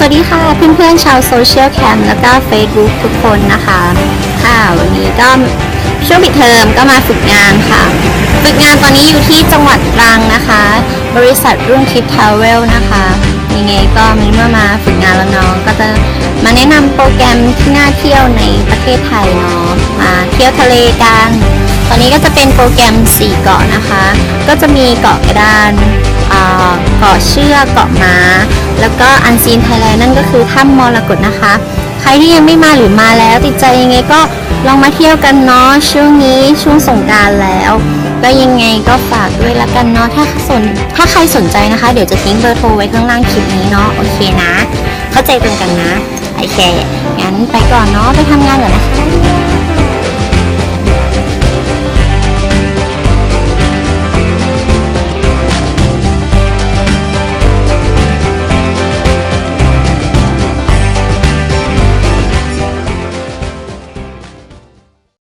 สวัสดีค่ะเพื่อนๆชาวโซเชียลแคมแล้วก็ Facebook ทุกคนนะคะ ค่ะวันนี้ก็ช่วงปิดเทอมก็มาฝึกงานค่ะ ฝึกงานตอนนี้อยู่ที่จังหวัดตรังนะคะ บริษัทรุ่งทิพย์ทาวเวลนะคะยังไงก็มีเมื่อมาฝึกงานแล้วน้องก็จะมาแนะนำโปรแกรมที่น่าเที่ยวในประเทศไทยเนาะมาเที่ยวทะเลกัน ตอนนี้ก็จะเป็นโปรแกรม 4 เกาะนะคะ ก็จะมีเกาะกระดาน เกาะเชือกเกาะม้า แล้วก็อันซีนไทยแลนด์นั่นก็คือถ้ำมรกตนะคะ ใครที่ยังไม่มาหรือมาแล้ว ติดใจยังไงก็ลองมาเที่ยวกันเนาะช่วงนี้ช่วงสงการแล้วก็ยังไงก็ฝากด้วยละกันเนาะถ้าสนถ้าใครสนใจนะคะ เดี๋ยวจะทิ้งเบอร์โทรไว้ข้างล่างคลิปนี้เนาะโอเคนะ เข้าใจตรงกันนะโอเคงั้นไปก่อนเนาะไปทำงานก่อนนะคะ